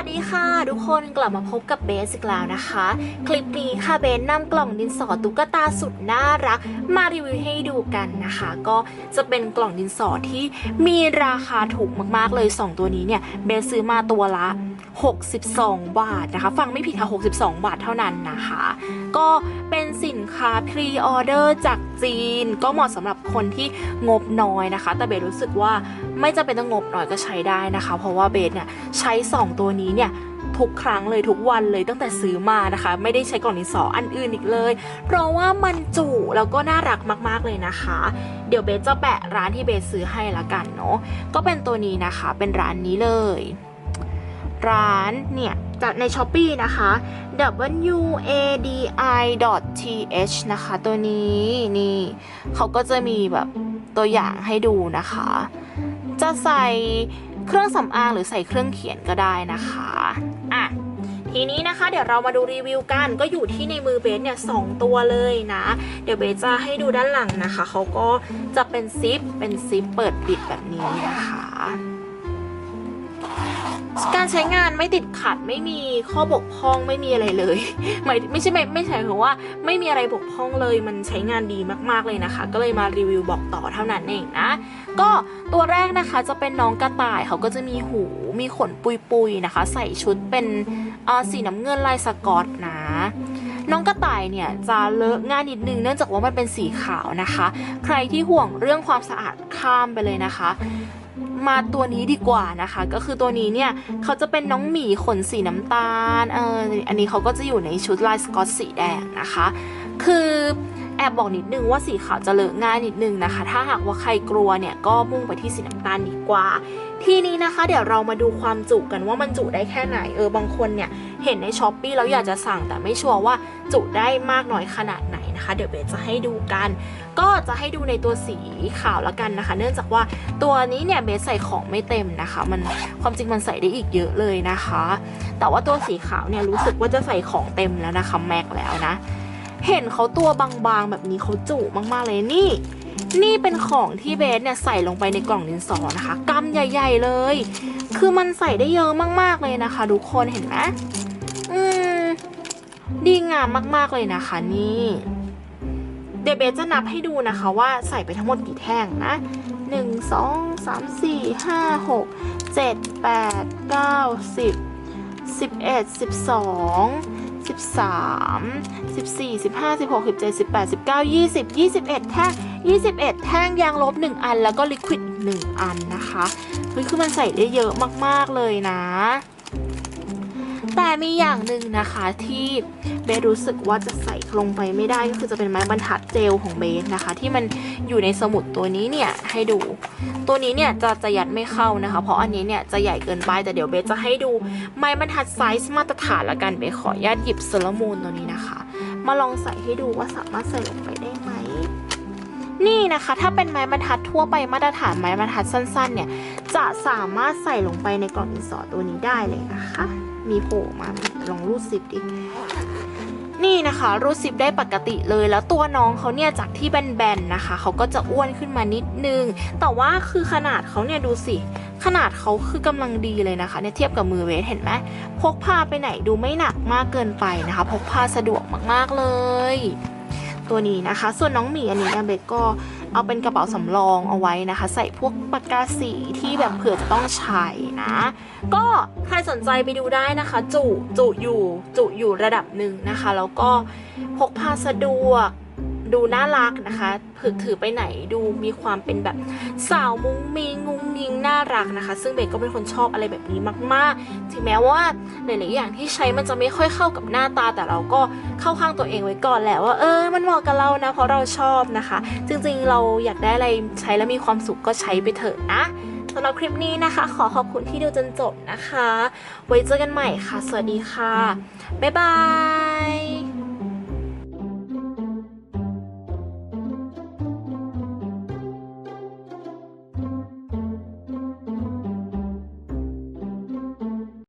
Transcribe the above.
วัสดีค่ะ ทุกคนกลับมาพบกับเบสอีกแล้วนะคะ คลิปนี้ค่ะเบสนำกล่องดินสอตุ๊กตาสุดน่ารัก มารีวิวให้ดูกันนะคะ ก็จะเป็นกล่องดินสอที่มีราคาถูกมากๆเลย 2 ตัวนี้เนี่ยเบสซื้อมาตัวละ 62 บาทนะคะ ฟังไม่ผิดค่ะ 62 บาทเท่านั้นนะคะ ก็เป็นสินค้าพรีออเดอร์จากจีน ก็เหมาะสำหรับคนที่งบน้อยนะคะ แต่เบสรู้สึกว่าไม่จำเป็นต้องงบน้อยก็ใช้ได้นะคะ เพราะว่าเบสเนี่ยใช้ 2 ตัวนี้เนี่ยทุกครั้งเลยทุกวันเลยตั้งแต่ซื้อมานะคะ ไม่ได้ใช้กล่องดินสออันอื่นอีกเลย เพราะว่ามันจุแล้วก็น่ารักมากๆเลยนะคะ เดี๋ยวเบสจะแปะร้านที่เบสซื้อให้ละกันเนาะก็เป็นตัวนี้นะคะ เป็นร้านนี้เลย ร้านเนี่ยจากใน s h อ p e e นะคะ w a d i th นะคะ ตัวนี้นี่เขาก็จะมีแบบตัวอย่างให้ดูนะคะ จะใส่เครื่องสำอางหรือใส่เครื่องเขียนก็ได้นะคะอะทีนี้นะคะเดี๋ยวเรามาดูรีวิวกันก็อยู่ที่ในมือเบสเนี่ยสองตัวเลยนะ เดี๋ยวเบสจะให้ดูด้านหลังนะคะ เขาก็จะเป็นซิปเป็นซิปเปิดปิดแบบนี้นะคะ การใช้งานไม่ติดขัดไม่มีข้อบกพร่องไม่มีอะไรเลยไม่ไม่ใช่ไม่ไม่ใช่คือว่าไม่มีอะไรบกพร่องเลยมันใช้งานดีมากๆเลยนะคะ ก็เลยมารีวิวบอกต่อเท่านั้นเองนะ ก็ตัวแรกนะคะจะเป็นน้องกระต่ายเขาก็จะมีหูมีขนปุยๆนะคะ ใส่ชุดเป็นสีน้ำเงินลายสกอตนะน้องกระต่ายเนี่ยจะเลอะง่ายนิดนึงเนื่องจากว่ามันเป็นสีขาวนะคะ ใครที่ห่วงเรื่องความสะอาดข้ามไปเลยนะคะ มาตัวนี้ดีกว่านะคะ ก็คือตัวนี้เนี่ยเขาจะเป็นน้องหมีขนสีน้ำตาลเอออันนี้เขาก็จะอยู่ในชุดลายสกอตสีแดงนะคะ คือแอบบอกนิดนึงว่าสีขาวจะเลอะง่ายนิดนึงนะคะ ถ้าหากว่าใครกลัวเนี่ยก็มุ่งไปที่สีน้ำตาลดีกว่า ทีนี้นะคะ เดี๋ยวเรามาดูความจุกันว่ามันจุได้แค่ไหนเออบางคนเนี่ย เห็นในช้อปปีแล้วอยากจะสั่งแต่ไม่ชัวร์ว่าจุได้มากน้อยขนาดไหนนะคะ เดี๋ยวเบสจะให้ดูกัน ก็จะให้ดูในตัวสีขาวล้วกันนะคะ เนื่องจากว่าตัวนี้เนี่ยเบสใส่ของไม่เต็มนะคะ มันความจริงมันใส่ได้อีกเยอะเลยนะคะ แต่ว่าตัวสีขาวเนี่ยรู้สึกว่าจะใส่ของเต็มแล้วนะคะแม็กแล้วนะ เห็นเขาตัวบางๆแบบนี้เขาจุมากๆเลยนี่นี่เป็นของที่เบสเนี่ยใส่ลงไปในกล่องดินสอนะคะกำใหญ่ ๆเลย คือมันใส่ได้เยอะมากๆเลยนะคะทุกคนเห็นไหม ดีงามมากๆเลยนะคะนี่เดเบจะนับให้ดูนะคะว่าใส่ไปทั้งหมดกี่แท่งนะ 1 2 3 4 5 6 7 8 9 10 11 12 13 14 15 16 17 18 19 20 21 แท่ง 21 แท่งยางลบ 1 อันแล้วก็ลิควิด 1 อันนะคะ เฮ้ย คือมันใส่ได้เยอะมาก ๆ เลยนะ แต่มีอย่างหนึ่งนะคะที่เบสรู้สึกว่าจะใส่ลงไปไม่ได้ก็คือจะเป็นไม้บรรทัดเจลของเบสนะคะ ที่มันอยู่ในสมุดตัวนี้เนี่ยให้ดู ตัวนี้เนี่ยจะจะยัดไม่เข้านะคะ เพราะอันนี้เนี่ยจะใหญ่เกินไปแต่เดี๋ยวเบสจะให้ดูไม้บรรทัดไซส์มาตรฐานละกันเบสขออนุญาตหยิบเซรามูนตัวนี้นะคะ มาลองใส่ให้ดูว่าสามารถใส่ลงไปได้ไหมนี่นะคะถ้าเป็นไม้บรรทัดทั่วไปมาตรฐานไม้บรรทัดสั้นๆเนี่ยจะสามารถใส่ลงไปในกล่องดินสอตัวนี้ได้เลยนะคะ มีโผล่มาลองรูดซิปดินี่นะคะรูดซิปได้ปกติเลยแล้วตัวน้องเขาเนี่ยจากที่แบนๆนะคะเขาก็จะอ้วนขึ้นมานิดนึง แต่ว่าคือขนาดเขาเนี่ยดูสิ ขนาดเขาคือกำลังดีเลยนะคะเนี่ยเทียบกับมือเวทเห็นไหมพกพาไปไหนดูไม่หนักมากเกินไปนะคะ พกพาสะดวกมากๆเลย ตัวนี้นะคะ ส่วนน้องหมีอันนี้เนี่ยเบสก็ เอาเป็นกระเป๋าสำรองเอาไว้นะคะ ใส่พวกปากกาสีที่แบบเผื่อจะต้องใช้นะ ก็ใครสนใจไปดูได้นะคะ จุจุอยู่จุอยู่ระดับหนึ่งนะคะ แล้วก็พกพาสะดวก ดูน่ารักนะคะถือถือไปไหนดูมีความเป็นแบบสาวมุ้งมิงงุ้งยิงน่ารักนะคะ ซึ่งเบสก็เป็นคนชอบอะไรแบบนี้มาก ๆ ถึงแม้ว่าหลายๆอย่างที่ใช้มันจะไม่ค่อยเข้ากับหน้าตา แต่เราก็เข้าข้างตัวเองไว้ก่อนแหละว่าเออมันเหมาะกับเรานะเพราะเราชอบนะคะ จริงๆเราอยากได้อะไรใช้แล้วมีความสุขก็ใช้ไปเถอะนะสำหรับคลิปนี้นะคะ ขอขอบคุณที่ดูจนจบนะคะ ไว้เจอกันใหม่ค่ะ สวัสดีค่ะ บ๊ายบาย